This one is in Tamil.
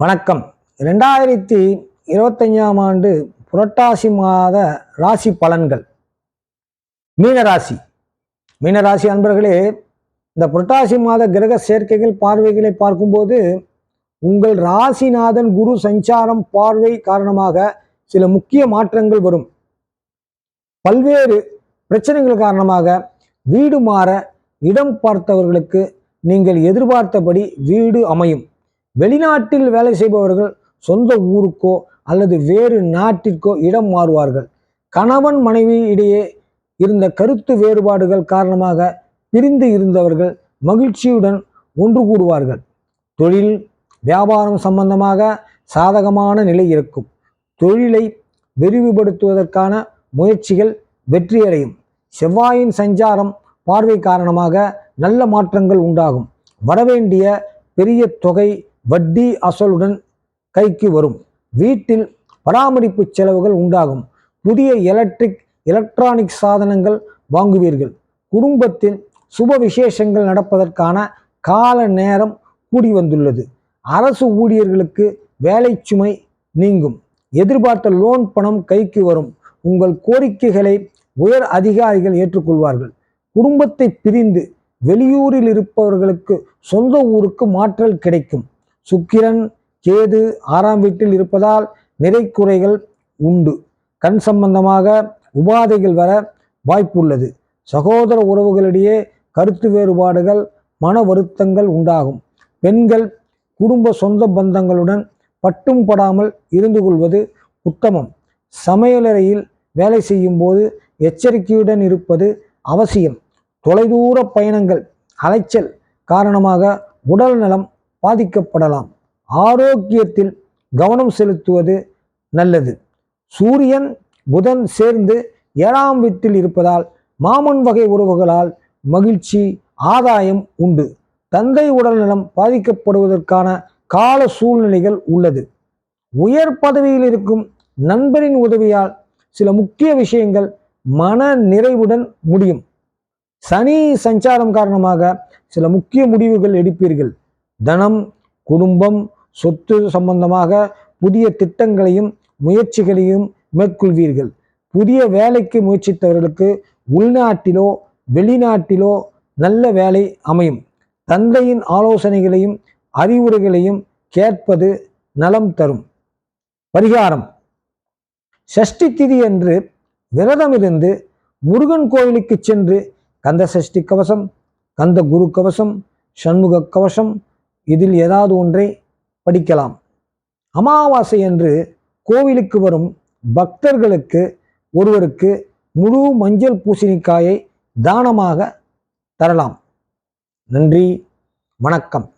வணக்கம். ரெண்டாயிரத்தி இருபத்தஞ்சாம் ஆண்டு புரட்டாசி மாத ராசி பலன்கள். மீனராசி. மீனராசி அன்பர்களே இந்த புரட்டாசி மாத கிரக சேர்க்கைகள் பார்வைகளை பார்க்கும்போது உங்கள் ராசிநாதன் குரு சஞ்சாரம் பார்வை காரணமாக சில முக்கிய மாற்றங்கள் வரும். பல்வேறு பிரச்சனைகள் காரணமாக வீடு மாற இடம் பார்த்தவர்களுக்கு நீங்கள் எதிர்பார்த்தபடி வீடு அமையும். வெளிநாட்டில் வேலை செய்பவர்கள் சொந்த ஊருக்கோ அல்லது வேறு நாட்டிற்கோ இடம் மாறுவார்கள். கணவன் மனைவி இடையே இருந்த கருத்து வேறுபாடுகள் காரணமாக பிரிந்து இருந்தவர்கள் மகிழ்ச்சியுடன் ஒன்று கூடுவார்கள். தொழில் வியாபாரம் சம்பந்தமாக சாதகமான நிலை இருக்கும். தொழிலை விரிவுபடுத்துவதற்கான முயற்சிகள் வெற்றியடையும். செவ்வாயின் சஞ்சாரம் பார்வை காரணமாக நல்ல மாற்றங்கள் உண்டாகும். வரவேண்டிய பெரிய தொகை வட்டி அசலுடன் கைக்கு வரும். வீட்டில் பராமரிப்பு செலவுகள் உண்டாகும். புதிய எலக்ட்ரிக் எலக்ட்ரானிக் சாதனங்கள் வாங்குவீர்கள். குடும்பத்தில் சுப விசேஷங்கள் நடப்பதற்கான கால நேரம் கூடி வந்துள்ளது அரசு ஊழியர்களுக்கு வேலை சுமை நீங்கும். எதிர்பார்த்த லோன் பணம் கைக்கு வரும். உங்கள் கோரிக்கைகளை உயர் அதிகாரிகள் ஏற்றுக்கொள்வார்கள். குடும்பத்தை பிரிந்து வெளியூரில் இருப்பவர்களுக்கு சொந்த ஊருக்கு மாற்றல் கிடைக்கும். சுக்கிரன் கேது ஆறாம் வீட்டில் இருப்பதால் நிறை குறைகள் உண்டு. கண் சம்பந்தமாக உபாதைகள் வர வாய்ப்புள்ளது. சகோதர உறவுகளிடையே கருத்து வேறுபாடுகள் மன வருத்தங்கள் உண்டாகும். பெண்கள் குடும்ப சொந்த பந்தங்களுடன் பட்டும் படாமல் இருந்து கொள்வது உத்தமம். சமையலறையில் வேலை செய்யும் போது எச்சரிக்கையுடன் இருப்பது அவசியம். தொலைதூர பயணங்கள் அலைச்சல் காரணமாக உடல் நலம் பாதிக்கப்படலாம். ஆரோக்கியத்தில் கவனம் செலுத்துவது நல்லது. சூரியன் புதன் சேர்ந்து ஏழாம் வீட்டில் இருப்பதால் மாமன் வகை உறவுகளால் மகிழ்ச்சி ஆதாயம் உண்டு. தந்தை உடல்நலம் பாதிக்கப்படுவதற்கான கால சூழ்நிலைகள் உள்ளது. உயர் பதவியில் இருக்கும் நண்பரின் உதவியால் சில முக்கிய விஷயங்கள் மன நிறைவுடன் முடியும். சனி சஞ்சாரம் காரணமாக சில முக்கிய முடிவுகள் எடுப்பீர்கள். தனம் குடும்பம் சொத்து சம்பந்தமாக புதிய திட்டங்களையும் முயற்சிகளையும் மேற்கொள்வீர்கள். புதிய வேலைக்கு முயற்சித்தவர்களுக்கு உள்நாட்டிலோ வெளிநாட்டிலோ நல்ல வேலை அமையும். தந்தையின் ஆலோசனைகளையும் அறிவுரைகளையும் கேட்பது நலம் தரும். பரிகாரம். சஷ்டி திதி அன்று விரதமிருந்து முருகன் கோயிலுக்கு சென்று கந்த சஷ்டி கவசம் கந்த குரு கவசம் சண்முக கவசம் இதில் ஏதாவது ஒன்றை படிக்கலாம். அமாவாசை அன்று கோவிலுக்கு வரும் பக்தர்களுக்கு ஒருவருக்கு முழு மஞ்சள் பூசணிக்காயை தானமாக தரலாம். நன்றி வணக்கம்.